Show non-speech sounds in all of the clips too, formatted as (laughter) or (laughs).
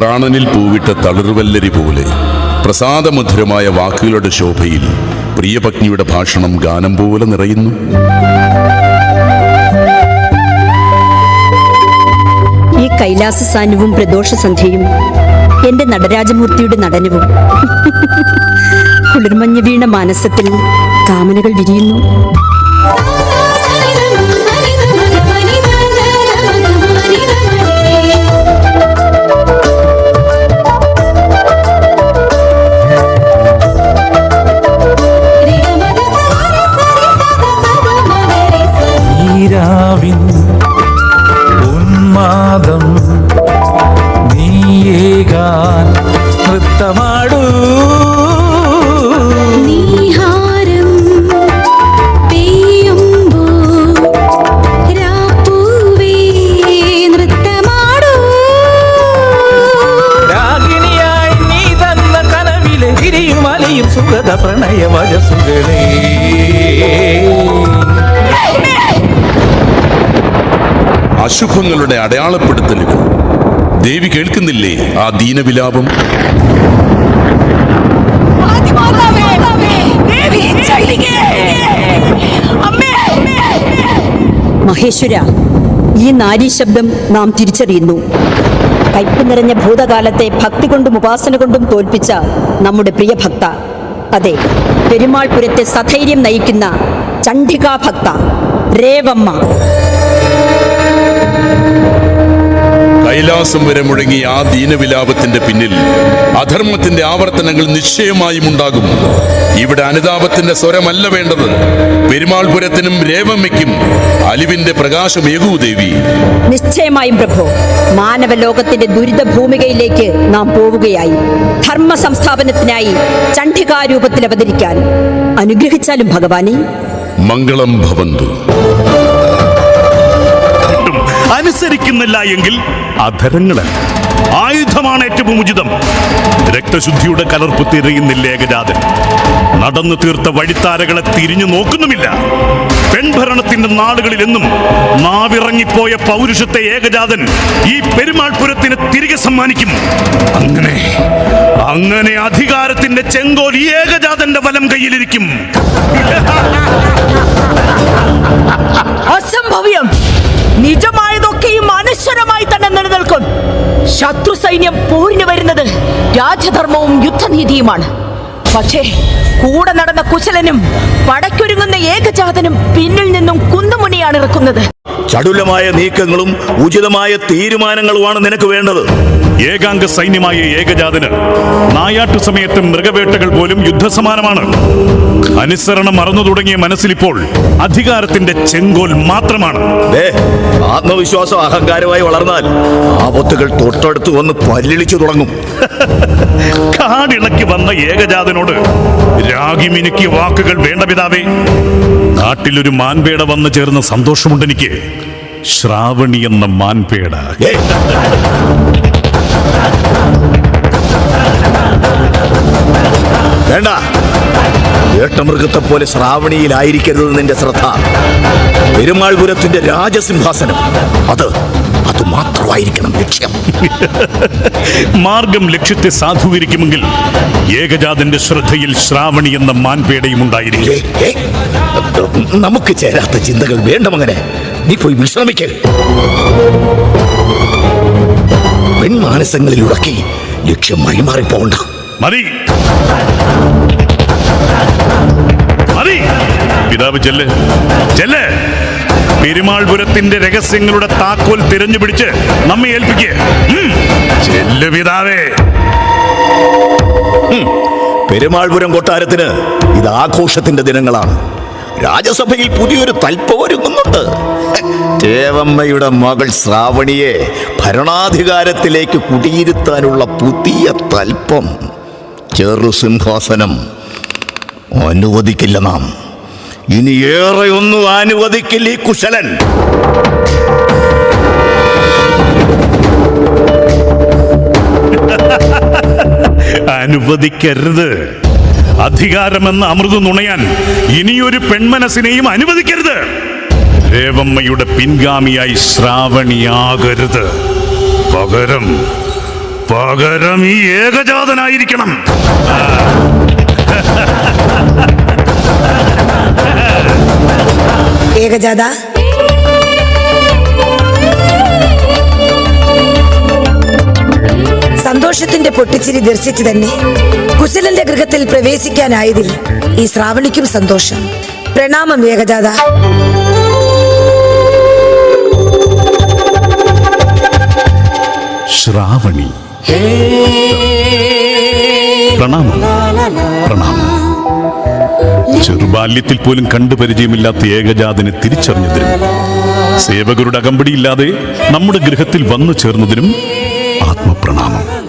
പ്രാണനിൽ പൂവിട്ട തളിർവല്ലരി പോലെ പ്രസാദമധുരമായ വാക്കുകളുടെ ശോഭയിൽ പ്രിയപത്നിയുടെ ഭാഷണം ഗാനം പോലെ നിറയുന്നു. ഈ കൈലാസ സാനുവും പ്രദോഷ സന്ധ്യയും എന്റെ നടരാജമൂർത്തിയുടെ നടനവും. കുളിർമഞ്ഞ് വീണ മാനസത്തിൽ കാമനകൾ വിരിയുന്നു. അശുഭങ്ങളുടെ അടയാളപ്പെടുത്തലുകൾ. ദേവി കേൾക്കുന്നില്ലേ ആ ദീനവിലാപം? മഹേശ്വര ഈ നാരീ ശബ്ദം നാം തിരിച്ചറിയുന്നു. കയ്പ് നിറഞ്ഞ ഭൂതകാലത്തെ ഭക്തി കൊണ്ടും ഉപാസന കൊണ്ടും തോൽപ്പിച്ച നമ്മുടെ പ്രിയ ഭക്ത. അതെ പെരുമാൾപുരത്തെ സധൈര്യം നയിക്കുന്ന ചണ്ഡികാ ഭക്ത രേവമ്മ. കൈലാസം വരെ മുഴങ്ങിയ ആ ദീനവിലാപത്തിന്റെ പിന്നിൽ അധർമ്മത്തിന്റെ ആവർത്തനങ്ങൾ നിശ്ചയമായും ഉണ്ടാകും. ഇവിടെ അനുതാപത്തിന്റെ സ്വരമല്ല വേണ്ടത്. പെരുമാൾപുരത്തിനും രേവമ്മയ്ക്കും അലിവിന്റെ പ്രകാശം ദേവി. നിശ്ചയമായും പ്രഭു മാനവ ലോകത്തിന്റെ ദുരിത ഭൂമികയിലേക്ക് നാം പോവുകയായി. ധർമ്മ സംസ്ഥാപനത്തിനായി ചണ്ഡികാരൂപത്തിൽ അവതരിക്കാൻ അനുഗ്രഹിച്ചാലും ഭഗവാനെ? മംഗളം ഭവന്തു. അനുസരിക്കുന്നില്ല എങ്കിൽ അധരങ്ങളല്ല. ആയുധമാണ് ഏറ്റവും ഉചിതം. രക്തശുദ്ധിയുടെ കലർപ്പ് തിരയുന്നില്ല ഏകജാതൻ? നടന്നു തീർത്ത വഴിത്താരകളെ തിരിഞ്ഞു നോക്കുന്നുമില്ല. പെൺഭരണത്തിന്റെ നാടുകളിൽ എന്നും നാവിറങ്ങിപ്പോയ പൗരുഷത്തെ ഏകജാതൻ ഈ പെരുമാൾപുരത്തിന് തിരികെ സമ്മാനിക്കും. അങ്ങനെ അങ്ങനെ അധികാരത്തിന്റെ ചെങ്കോൽ ഈ ഏകജാതന്റെ വലം കയ്യിലിരിക്കും. അസംഭവ്യം. അനശ്വരമായി തന്നെ നിലനിൽക്കും. ശത്രു സൈന്യം പോരിന് വരുന്നത് രാജധർമ്മവും യുദ്ധനീതിയുമാണ്. പക്ഷേ കൂടെ നടന്ന കുശലനും പടയ്ക്കൊരുങ്ങുന്ന ഏകജാതനും പിന്നിൽ നിന്നും കുന്നുമുണിയാണ് ഇറക്കുന്നത്. ചടുലമായ നീക്കങ്ങളും ഉചിതമായ തീരുമാനങ്ങളുമാണ് നിനക്ക് വേണ്ടത്. ഏകാംഗ സൈന്യമായ ഏകജാതന് നായാട്ടു സമയത്ത് മൃഗവേട്ടകൾ പോലും യുദ്ധസമാനമാണ്. അനുസരണം മറന്നു തുടങ്ങിയ മനസ്സിലിപ്പോൾ അധികാരത്തിന്റെ ചെങ്കോൽ മാത്രമാണ്. ആത്മവിശ്വാസം അഹങ്കാരമായി വളർന്നാൽ ആപത്തുകൾ തൊട്ടടുത്ത് വന്ന് പല്ലിളിച്ചു തുടങ്ങും. (laughs) കാടിളക്കി വന്ന ഏകജാതനോട് രാഗി മിനുക്കിയ വാക്കുകൾ വേണ്ട പിതാവേ. നാട്ടിലൊരു മാൻപേട വന്നു ചേർന്ന സന്തോഷമുണ്ടെനിക്ക്. ശ്രാവണി എന്ന മാൻപേട. വേണ്ട. ഏട്ടമൃഗത്തെ പോലെ ശ്രാവണിയിലായിരിക്കരുത് നിന്റെ ശ്രദ്ധ. പെരുമാൾപുരത്തിന്റെ രാജസിംഹാസനം. അത് അത് മാത്രമായിരിക്കണം ലക്ഷ്യം. മാർഗം ലക്ഷ്യത്തെ സാധൂകരിക്കുമെങ്കിൽ ഏകജാതന്റെ ശ്രദ്ധയിൽ ശ്രാവണി എന്ന മാൻപേടയും ഉണ്ടായിരിക്കും. നമുക്ക് ചേരാത്ത ചിന്തകൾ വേണ്ടമങ്ങനെ നീ പോയി വിശ്രമിക്ക്. പെൺമാനസങ്ങളിൽ ഉടക്കി ലക്ഷ്യം വഴിമാറിപ്പോണ്ട മതി. മതി. പിതാവ് ചെല്ല്. ചെല്ല്. പെരുമാൾപുരത്തിന്റെ രഹസ്യങ്ങളുടെ താക്കോൽ തിരഞ്ഞു പിടിച്ച് നമ്മെ ഏൽപ്പിക്കുക ചെല്ല് പിതാവേ. പെരുമാൾപുരം കൊട്ടാരത്തിന് ഇത് ആഘോഷത്തിന്റെ ദിനങ്ങളാണ്. രാജസഭയിൽ പുതിയൊരു തൽപ്പമൊരുങ്ങുന്നുണ്ട് ദേവമ്മയുടെ മകൾ ശ്രാവണിയെ ഭരണാധികാരത്തിലേക്ക് കുടിയിരുത്താനുള്ള പുതിയ തൽപ്പം. ചെറുസിംഹാസനം അനുവദിക്കില്ല നാം. ഇനി ഏറെ ഒന്നും അനുവദിക്കില്ല ഈ കുശലൻ. (laughs) അനുവദിക്കരുത്. അധികാരമെന്ന അമൃത് നുണയാൻ ഇനിയൊരു പെൺമനസ്സിനെയും അനുവദിക്കരുത്. ദേവമ്മയുടെ പിൻഗാമിയായി ശ്രാവണിയാകരുത്. പകരം പകരം ഈ ഏകജാതനായിരിക്കണം. ഏകജാത? സന്തോഷത്തിന്റെ പൊട്ടിച്ചിരി ദർശിച്ചു തന്നെ കുശലന്റെ ഗൃഹത്തിൽ പ്രവേശിക്കാനായതിൽ ഈ ശ്രാവണിക്കും സന്തോഷം. പ്രണാമം ഏകജാത. ശ്രാവണി. പ്രണാമം. പ്രണാമം. ചെറുബാല്യത്തിൽ പോലും കണ്ടു പരിചയമില്ലാത്ത ഏകജാതനെ തിരിച്ചറിഞ്ഞതിനും സേവകരുടെ അകമ്പടിയില്ലാതെ നമ്മുടെ ഗൃഹത്തിൽ വന്നു ചേർന്നതിനും ആത്മപ്രണാമം.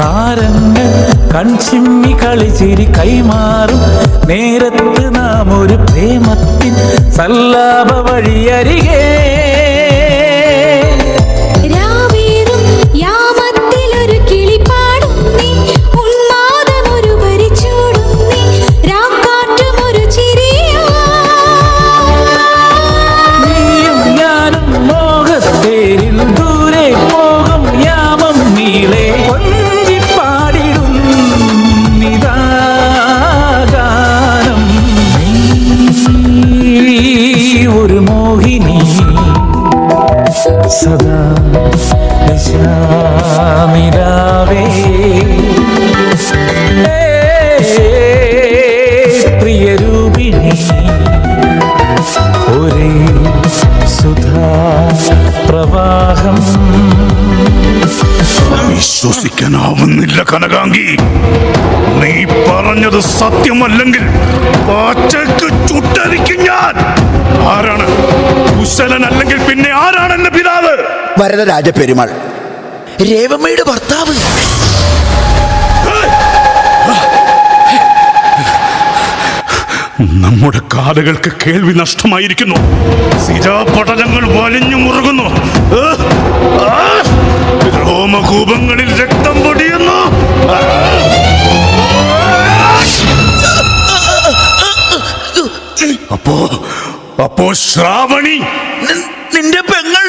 താരങ്ങൾ കൺചിമ്മി കളിച്ചിരി കൈമാറും. നേരത്ത് നാം ഒരു പ്രേമത്തിൻ സല്ലാപ വഴിയരികെ. വിശ്വസിക്കാനാവുന്നില്ല കനകാംഗി. നീ പറഞ്ഞത് സത്യമല്ലെങ്കിൽ പച്ചക്ക് ചുട്ടരിക്കും ഞാൻ. ആരാണ്? കുശലൻ അല്ലെങ്കിൽ പിന്നെ ആരാണ് എന്റെ പിതാവ്? വരദരാജ പെരുമാൾ. രേവമ്മയുടെ ഭർത്താവ്. നമ്മുടെ കാലുകൾക്ക് കേൾവി നഷ്ടമായിരിക്കുന്നു സിരാപടലങ്ങൾ വലിഞ്ഞു മുറുകുന്നു! രോമകൂപങ്ങളിൽ രക്തം പൊടിയുന്നു! അപ്പോ അപ്പോ ശ്രാവണി നിന്റെ പെങ്ങൾ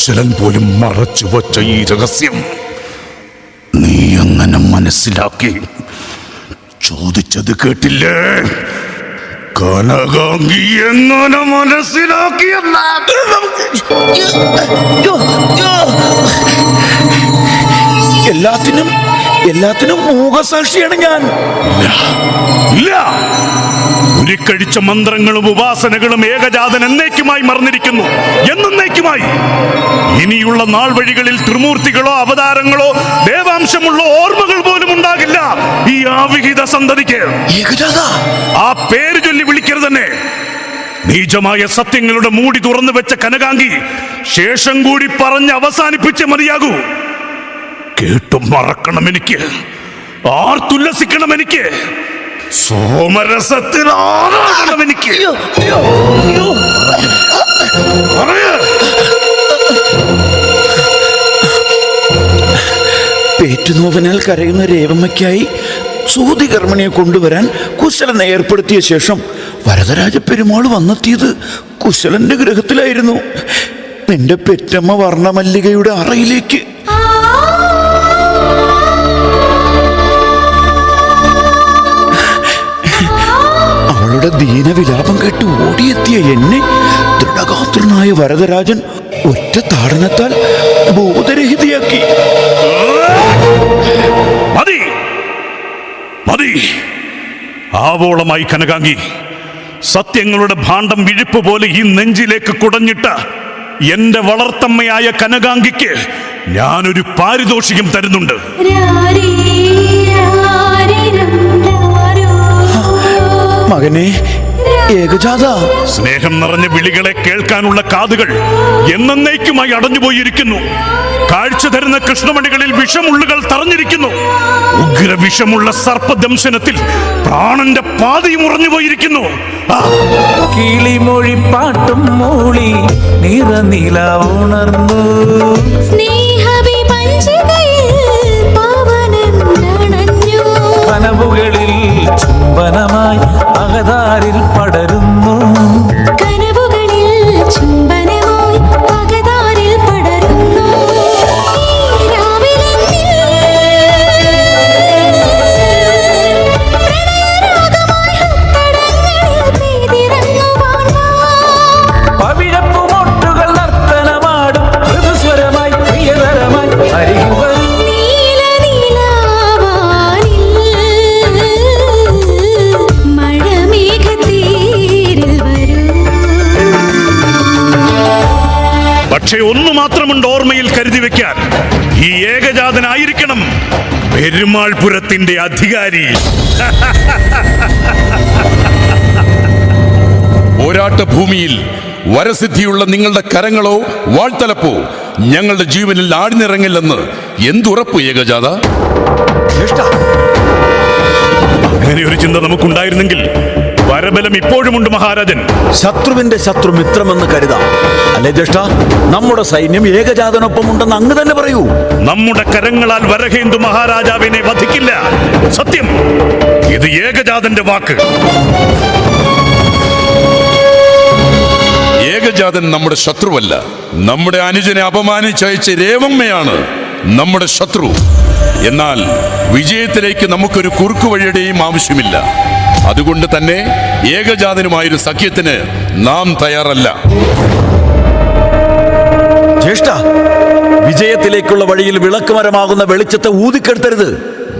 കുശലൻ പോലും മറച്ചു വച്ച ഈ രഹസ്യം നീ അങ്ങനെ മനസ്സിലാക്കി? ചോദിച്ചത് കേട്ടില്ലേ? കനകാംഗി എങ്ങനെ യ്യോ. എല്ലാത്തിനും എല്ലാത്തിനും മൂകസാക്ഷിയാണ് ഞാൻ. ഇല്ല. ഇല്ല. ഉരുക്കഴിച്ച മന്ത്രങ്ങളും ഉപാസനകളും ഏകജാതൻ എന്നേക്കുമായി മറന്നിരിക്കുന്നു. എന്നേക്കുമായി. ഇനിയുള്ള നാൾ വഴികളിൽ ത്രിമൂർത്തികളോ അവതാരങ്ങളോ ദേവാംശമുള്ള ഓർമ്മകൾ പോലും ഉണ്ടാകില്ല. ഈ ആവിഹിത സന്തതിക്ക്. ആ പേര് ചൊല്ലി വിളിക്കരുത് തന്നെ നീചമായ സത്യങ്ങളുടെ മൂടി തുറന്നു വെച്ച കനകാംഗി ശേഷം കൂടി പറഞ്ഞ് അവസാനിപ്പിച്ച മതിയാകൂ. കേട്ടും മറക്കണം എനിക്ക്. ആർത്തുല്ലസിക്കണം എനിക്ക്. സോമരസത്തിൽ ആറാകണം എനിക്ക്. പേറ്റുനോവനാൽ കരയുന്ന രേവമ്മയ്ക്കായി സൂതികർമ്മിണിയെ കൊണ്ടുവരാൻ കുശലനെ ഏർപ്പെടുത്തിയ ശേഷം വരദരാജ പെരുമാൾ വന്നെത്തിയത് കുശലന്റെ ഗൃഹത്തിലായിരുന്നു. നിന്റെ പെറ്റമ്മ വർണമല്ലികയുടെ അറയിലേക്ക്. ദീനവിലാപം കേട്ട് ഓടിയെത്തിയ എന്നെ ദൃഢഗാത്രനായ വരദരാജൻ ഒറ്റ താടനത്താൽ ബോധരഹിതയാക്കി. മതി. മതി. ആവോളമായി കനകാങ്കി സത്യങ്ങളുടെ ഭാണ്ഡം വിഴുപ്പ് പോലെ ഈ നെഞ്ചിലേക്ക് കുടഞ്ഞിട്ട എന്റെ വളർത്തമ്മയായ കനകാംഗിക്ക് ഞാനൊരു പാരിതോഷികം തരുന്നുണ്ട്. മകനെ ഏകജാത സ്നേഹം നിറഞ്ഞ വിളികളെ കേൾക്കാനുള്ള കാതുകൾ എന്നേക്കുമായി അടഞ്ഞുപോയിരിക്കുന്നു. കാഴ്ച തരുന്ന കൃഷ്ണമണികളിൽ വിഷമുള്ളുകൾ തറഞ്ഞിരിക്കുന്നു. ഉഗ്ര വിഷമുള്ള സർപ്പദംശനത്തിൽ പ്രാണന്റെ പാതിയും ഉറഞ്ഞു പോയിരിക്കുന്നു കിളിമൊഴിപ്പാട്ടും മൂളി നിറനില ഉണർന്നു. സ്നേഹവിപഞ്ചികയിൽ ചുംബനമായി അകതാരിൽ പടരുന്നു. കനവുകളിൽ ചുംബനമായി പക്ഷേ ഒന്നു മാത്രമുണ്ട് ഓർമ്മയിൽ കരുതി വെക്കാൻ. ഈ ഏകജാതനായിരിക്കണം പെരുമാൾപുരത്തിന്റെ അധികാരി. പോരാട്ട ഭൂമിയിൽ വരസിദ്ധിയുള്ള നിങ്ങളുടെ കരങ്ങളോ വാൾത്തലപ്പോ ഞങ്ങളുടെ ജീവനിൽ ആഴ്ന്നിറങ്ങില്ലെന്ന് എന്തുറപ്പ് ഏകജാത? അങ്ങനെ ഒരു ചിന്ത നമുക്കുണ്ടായിരുന്നെങ്കിൽ വരബലം ഇപ്പോഴുമുണ്ട് മഹാരാജൻ. ശത്രുവിന്റെ ശത്രു മിത്രമെന്ന് കരുതാം. അല്ലേ ജ്യേഷ്ഠ? നമ്മുടെ സൈന്യം ഏകജാതനൊപ്പം ഉണ്ടെന്ന് അങ്ങ് തന്നെ പറയൂ. നമ്മുടെ കരങ്ങളാൽ വരഹേന്ദു മഹാരാജാവിനെ വധിക്കില്ല. സത്യം. ഇത് ഏകജാതന്റെ വാക്ക്. ഏകജാതൻ നമ്മുടെ ശത്രുവല്ല. നമ്മുടെ അനുജനെ അപമാനിച്ചയച്ച രേവമ്മയാണ് നമ്മുടെ ശത്രു. എന്നാൽ വിജയത്തിലേക്ക് നമുക്കൊരു കുറുക്കു വഴിയുടെയും ആവശ്യമില്ല. അതുകൊണ്ട് തന്നെ ഏകജാതനുമായൊരു സഖ്യത്തിന് നാം തയ്യാറല്ല. ജ്യേഷ്ഠ വിജയത്തിലേക്കുള്ള വഴിയിൽ വിളക്ക് മരമാകുന്ന വെളിച്ചത്തെ ഊതിക്കെടുത്തരുത്.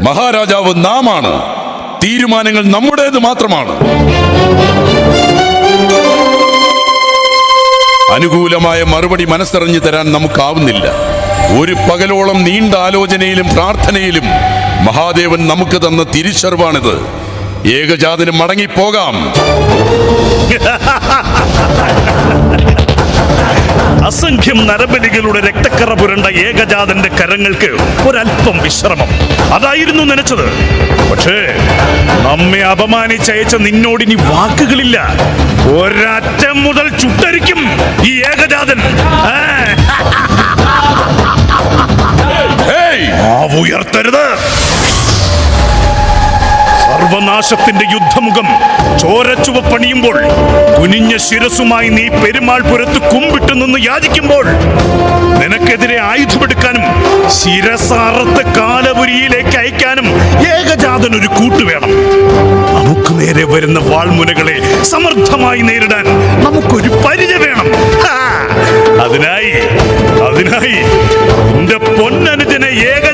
മഹാരാജാവ് നാമാണ്. തീരുമാനങ്ങൾ നമ്മുടേത് മാത്രമാണ്. അനുകൂലമായ മറുപടി മനസ്സറിഞ്ഞു തരാൻ നമുക്കാവുന്നില്ല. ഒരു പകലോളം നീണ്ട ആലോചനയിലും പ്രാർത്ഥനയിലും മഹാദേവൻ നമുക്ക് തന്ന തിരിച്ചറിവാണിത്. ഏകജാതിന് മടങ്ങിപ്പോകാം. അസംഖ്യം നരബലികളുടെ രക്തക്കറ പുരണ്ട ഏകജാതന്റെ കരങ്ങൾക്ക് ഒരല്പം വിശ്രമം. അതായിരുന്നു നനച്ചത്. പക്ഷേ നമ്മെ അപമാനിച്ചയച്ച നിന്നോടിനി വാക്കുകളില്ല. ഒരറ്റം മുതൽ ചുട്ടരിക്കും ഈ ഏകജാതൻ. ആ, ഉയർത്തരുത്. സർവനാശത്തിന്റെ യുദ്ധമുഖം ചോരച്ചുവ പണിയുമ്പോൾ കുനിഞ്ഞ ശിരസുമായി നീ പെരുമാൾ പുരത്ത് കുമ്പിട്ട് നിന്ന് യാചിക്കുമ്പോൾ നിനക്കെതിരെ ആയുധമെടുക്കാനും ശിരസാറത്ത് കാലപുരിയിലേക്ക് അയക്കാനും ഏകജാതൻ ഒരു കൂട്ടു വേണം. നമുക്ക് നേരെ വരുന്ന വാൾമുനകളെ സമർത്ഥമായി നേരിടാൻ നമുക്കൊരു പരിചയ വേണം. അതിനായി അതിനായി എന്റെ പൊന്നനുജനെ ഏക